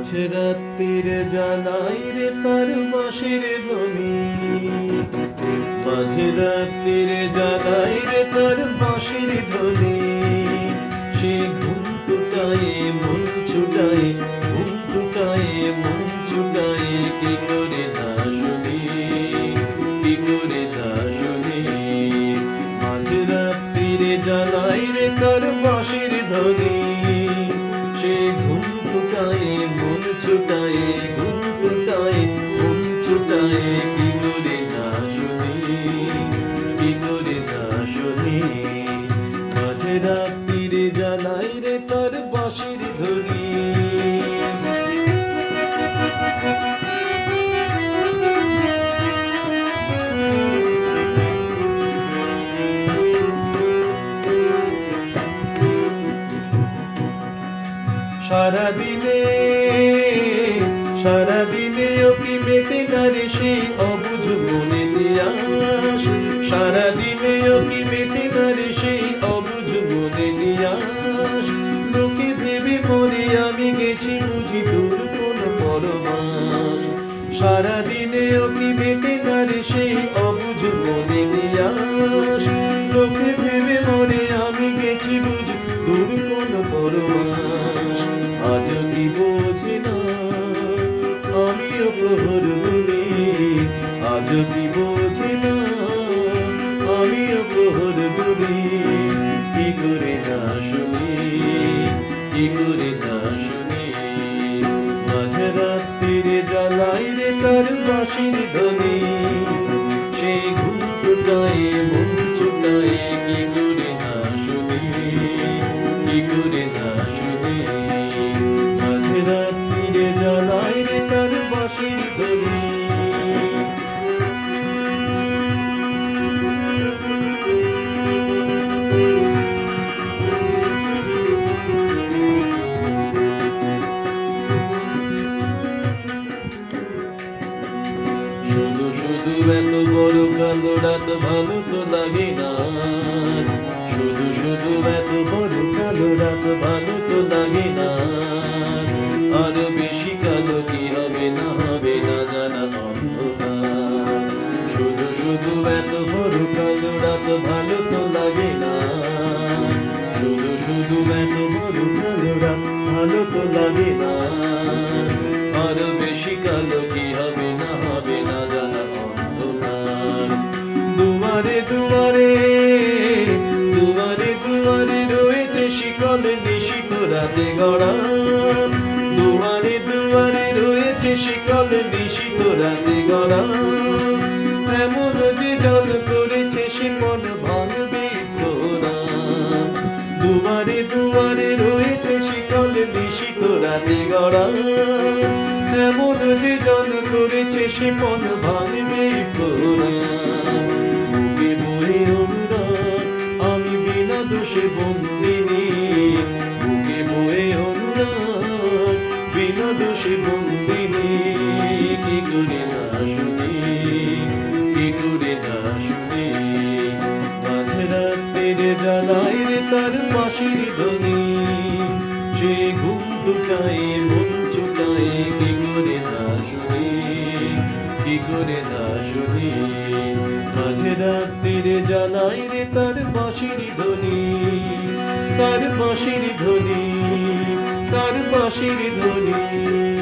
মাঝরাত্রির জানাই রে তার বাঁশির ধ্বনি। মাঝরাত্রির জানাই রে তার বাঁশির ধ্বনি। সে ঘুম টুটায়ে, মন ছুটায়ে, ঘুম টুটায়ে, মন ছুটায়ে, কি করে না শুনি কি করে না ঘুম টুটায়ে মন ছুটায়ে ঘুম টুটায়ে মন ছুটায়ে সারাদিনে সারাদিনে ও কি মেটে না অবুঝ মনে নিয়াস সারাদিনে ও কি মেটে না রে সেই অবুঝ মনে নিয়াস লোকে ভেবে মরে আমি গেছি বুঝি দূর কোন পরমাস? সারাদিনে ও কি মেটে না অবুঝ মনে নিয়াস লোকে ভেবে মরে আমি গেছি বুঝি দূর কোন পরমাস? আজ কি বোঝে না, আমিও প্রহর গুলি আজ কি বোঝে না, আমিও প্রহর গুলি কি করে না শুনি, কি করে না শুনি। মাঝে রাত্রিরে জ্বালাই রে তার বাঁশির ধ্বনি। সেই ঘুম টুটায় ছুটায়, কি করে না শুনি, কি করে না শুনি। রাত ভালো তো লাগে না। শুধু শুধু এত বড় কালো রাত ভালো তো লাগে না। আরও বেশি কালো কি হবে না হবে না জানা অন্ধকার। শুধু শুধু এত বড় কালো রাত ভালো তো লাগে না। শুধু শুধু এত বড় কালো রাত ভালো তো লাগে না। রাতে গড়া। দুয়ারে দুয়ারে রয়েছে শিকল, নিশিত রাতে গড়া। এমন যে জল করেছে সে মন ভাঙবে তোরা। দুয়ারে দুয়ারে রয়েছে শিকল, নিশিত রাতে গড়া। এমন যে জল করেছে সে মন ভাঙবে তোরা। আমি বিনা দোষে বন্দিনী দোষে বন্দিনী, কি করে না শুনি, কি করে না শুনি? মাঝে রাত্রিরে জ্বালাই রে তার বাঁশির ধ্বনি সে ঘুম মন কি করে না শুনি, কি করে না শুনি? মাঝে জ্বালাই রে তার বাঁশির ধ্বনি, তার বাঁশির ধ্বনি।